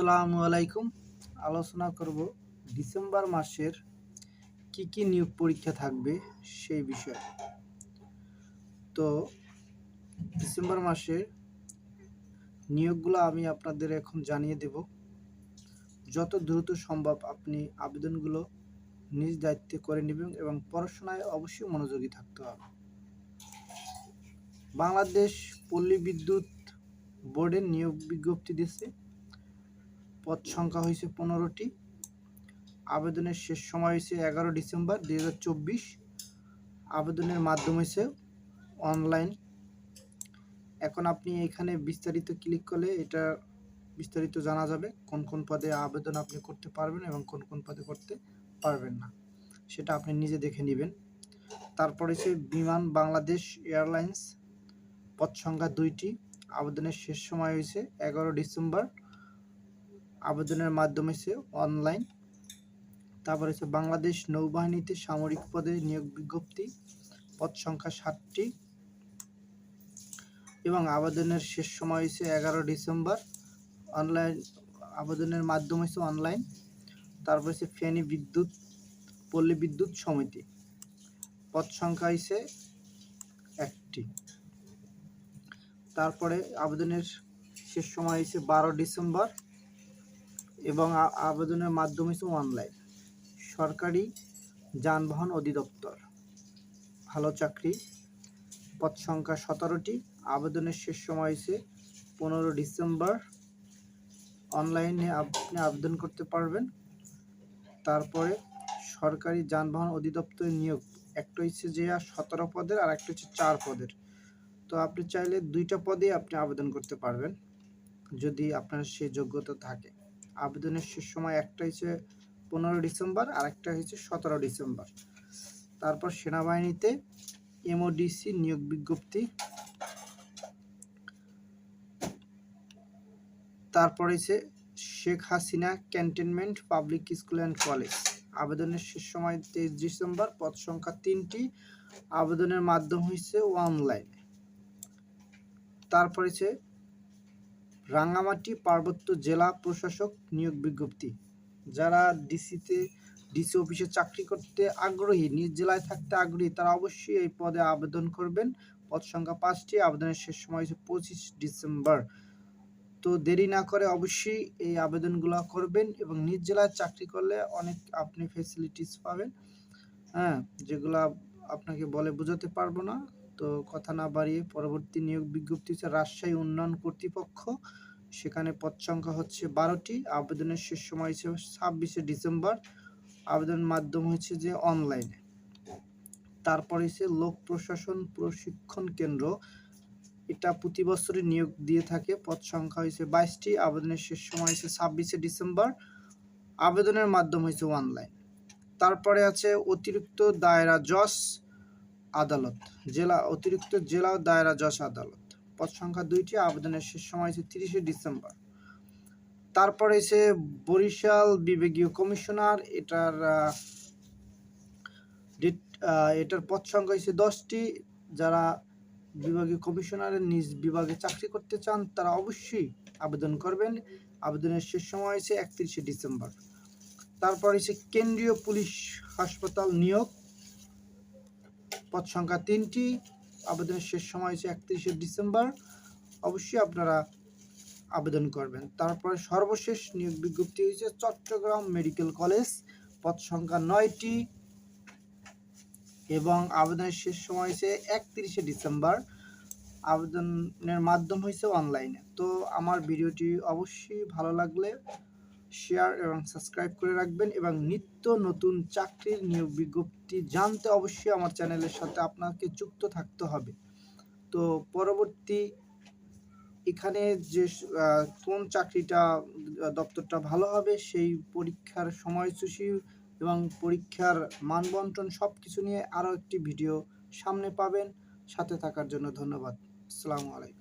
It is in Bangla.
আসসালামু আলাইকুম। আলোচনা করব ডিসেম্বর মাসের কি কি নিয়োগ পরীক্ষা থাকবে সেই বিষয়ে। তো ডিসেম্বর মাসের নিয়োগগুলো আমি আপনাদের এখন জানিয়ে দেব। যত দ্রুত সম্ভব আপনি আবেদনগুলো নিজ দায়িত্বে করে নেবেন এবং পড়াশোনায় অবশ্যই মনোযোগী থাকতে হবে। বাংলাদেশ পল্লী বিদ্যুৎ বোর্ডের নিয়োগ বিজ্ঞপ্তি দিচ্ছে পদ সংখ্যা হয়েছে পনেরোটি। আবেদনের শেষ সময় হয়েছে এগারো ডিসেম্বর দুই হাজার চব্বিশ। আবেদনের মাধ্যম হয়েছে অনলাইন। এখন আপনি এখানে বিস্তারিত ক্লিক করলে এটা বিস্তারিত জানা যাবে কোন কোন পদে আবেদন আপনি করতে পারবেন এবং কোন কোন পদে করতে পারবেন না। সেটা আপনি নিজে দেখে নেবেন। তারপরে হচ্ছে বিমান বাংলাদেশ এয়ারলাইন্স, পদ সংখ্যা দুইটি। আবেদনের শেষ সময় হয়েছে এগারো ডিসেম্বর আবেদনের মাধ্যম হচ্ছে অনলাইন তারপর হচ্ছে বাংলাদেশ নৌবাহিনীতে সামরিক পদে নিয়োগ বিজ্ঞপ্তি, পদ সংখ্যা ষাটটি এবং আবেদনের শেষ সময় হয়েছে এগারো ডিসেম্বর। অনলাইন আবেদনের মাধ্যম হচ্ছে অনলাইন তারপর হচ্ছে ফেনী বিদ্যুৎ, পল্লী বিদ্যুৎ সমিতি, পদ সংখ্যা হয়েছে একটি। তারপরে আবেদনের শেষ সময় হয়েছে বারো ডিসেম্বর। এবং আবেদনের মাধ্যম হচ্ছে অনলাইন সরকারি যানবাহন অধিদপ্তর, ভালো চাকরি, পদ সংখ্যা সতেরোটি, আবেদনের শেষ সময় হয়েছে পনেরো ডিসেম্বর অনলাইনে আপনি আবেদন করতে পারবেন। তারপরে সরকারি যানবাহন অধিদপ্তরের নিয়োগ, একটা হচ্ছে যে সতেরো পদের, আর একটা হচ্ছে চার পদের। তো আপনি চাইলে দুইটা পদে আপনি আবেদন করতে পারবেন, যদি আপনার সেই যোগ্যতা থাকে। আবেদনের শেষ সময় একটা হচ্ছে পনেরো ডিসেম্বর আর একটা হচ্ছে সতেরো ডিসেম্বর। তারপর সেনাবাহিনীতে এমওডিসি নিয়োগ বিজ্ঞপ্তি। তারপরে হচ্ছে Sheikh Hasina cantonment public school and college. আবেদনের শেষ সময় তেইশ ডিসেম্বর, পদ সংখ্যা তিনটি। আবেদনের মাধ্যম হচ্ছে অনলাইন। তারপরে হচ্ছে রাঙ্গামাটি পার্বত্য জেলা প্রশাসক নিয়োগ বিজ্ঞপ্তি। যারা ডিসিতে, ডিসি অফিসে চাকরি করতে আগ্রহী, নিজ জেলায় থাকতে আগ্রহী, তারা অবশ্যই এই পদে আবেদন করবেন। পদ সংখ্যা পাঁচটি, আবেদনের শেষ সময় হচ্ছে পঁচিশ ডিসেম্বর। তো দেরি না করে অবশ্যই এই আবেদনগুলো করবেন এবং নিজ জেলায় চাকরি করলে অনেক আপনি ফেসিলিটিস পাবেন। হ্যাঁ যেগুলা আপনাকে বলে বোঝাতে পারব না। তো কথা না বাড়িয়ে পরবর্তী নিয়োগ বিজ্ঞপ্তি হচ্ছে রাজশাহী উন্নয়ন কর্তৃপক্ষ। সেখানে পদ সংখ্যা হচ্ছে বারোটি। আবেদনের শেষ সময় হচ্ছে ছাব্বিশে ডিসেম্বর। আবেদন মাধ্যম হচ্ছে যে অনলাইনে। তারপরে হচ্ছে লোক প্রশাসন প্রশিক্ষণ কেন্দ্র। এটা প্রতি বছরই নিয়োগ দিয়ে থাকে। পদ সংখ্যা হয়েছে বাইশটি। আবেদনের শেষ সময় হয়েছে ছাব্বিশে ডিসেম্বর। আবেদনের মাধ্যম হয়েছে অনলাইন। তারপরে আছে অতিরিক্ত দায়রা জজ আদালত। জেলা, অতিরিক্ত জেলা ও দায়রা জজ আদালত। পদ সংখ্যা দুইটি, আবেদনের শেষ সময় হয়েছে তিরিশে ডিসেম্বর। তারপরে এসে বরিশাল বিভাগীয় কমিশনার, এটার এটার পদ সংখ্যা হয়েছে দশটি। যারা বিভাগীয় কমিশনারের নিজ বিভাগে চাকরি করতে চান, তারা অবশ্যই আবেদন করবেন। আবেদনের শেষ সময় হয়েছে একত্রিশে ডিসেম্বর। তারপর হচ্ছে কেন্দ্রীয় পুলিশ হাসপাতাল নিয়োগ। পদ সংখ্যা তিনটি। আবেদনের শেষ সময় হচ্ছে একত্রিশে ডিসেম্বর। অবশ্যই আপনারা আবেদন করবেন। তারপরে সর্বশেষ নিয়োগ বিজ্ঞপ্তি হয়েছে চট্টগ্রাম মেডিকেল কলেজ। পদ সংখ্যা নয়টি এবং আবেদনের শেষ সময় হয়েছে একত্রিশে ডিসেম্বর। আবেদনের মাধ্যম হয়েছে অনলাইনে। তো আমার ভিডিওটি অবশ্যই ভালো লাগলে শেয়ার এবং সাবস্ক্রাইব করে রাখবেন এবং নিত্য নতুন চাকরির নিয়োগ বিজ্ঞপ্তি জানতে অবশ্যই আমার চ্যানেলের সাথে আপনাকে যুক্ত থাকতে হবে। তো পরবর্তী এখানে যে কোন চাকরিটা দপ্তরটা ভালো হবে সেই পরীক্ষার সময়সূচি এবং পরীক্ষার মানবন্টন সব কিছু নিয়ে আরও একটি ভিডিও সামনে পাবেন। সাথে থাকার জন্য ধন্যবাদ। আসসালামু আলাইকুম।